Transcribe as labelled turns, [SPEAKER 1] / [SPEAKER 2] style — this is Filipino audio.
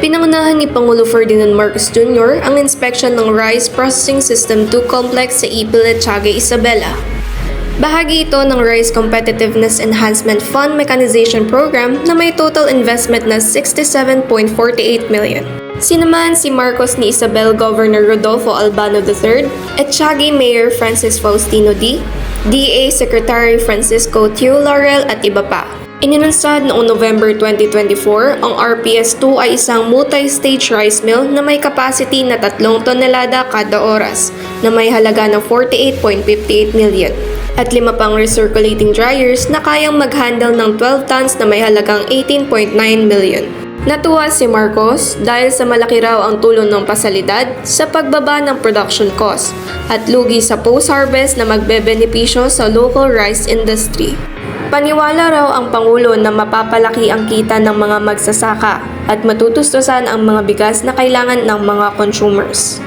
[SPEAKER 1] Pinangunahan ni Pangulo Ferdinand Marcos Jr. ang inspection ng Rice Processing System 2 Complex sa Ipil at Tiaga, Isabela. Bahagi ito ng Rice Competitiveness Enhancement Fund Mechanization Program na may total investment na 67.48 million. Sinamahan si Marcos ni Isabel Governor Rodolfo Albano III at Tiaga Mayor Francis Faustino D, DA Secretary Francisco Tio Laurel at iba pa. Ininunsad noong November 2024, ang RPS-2 ay isang multi-stage rice mill na may capacity na 3 tonelada kada oras na may halaga ng 48.58 million at lima pang recirculating dryers na kayang mag-handle ng 12 tons na may halagang 18.9 million. Natuwa si Marcos dahil sa malaki raw ang tulong ng pasalidad sa pagbaba ng production cost at lugi sa post-harvest na magbebenepisyo sa local rice industry. Paniwala raw ang Pangulo na mapapalaki ang kita ng mga magsasaka at matutustusan ang mga bigas na kailangan ng mga consumers.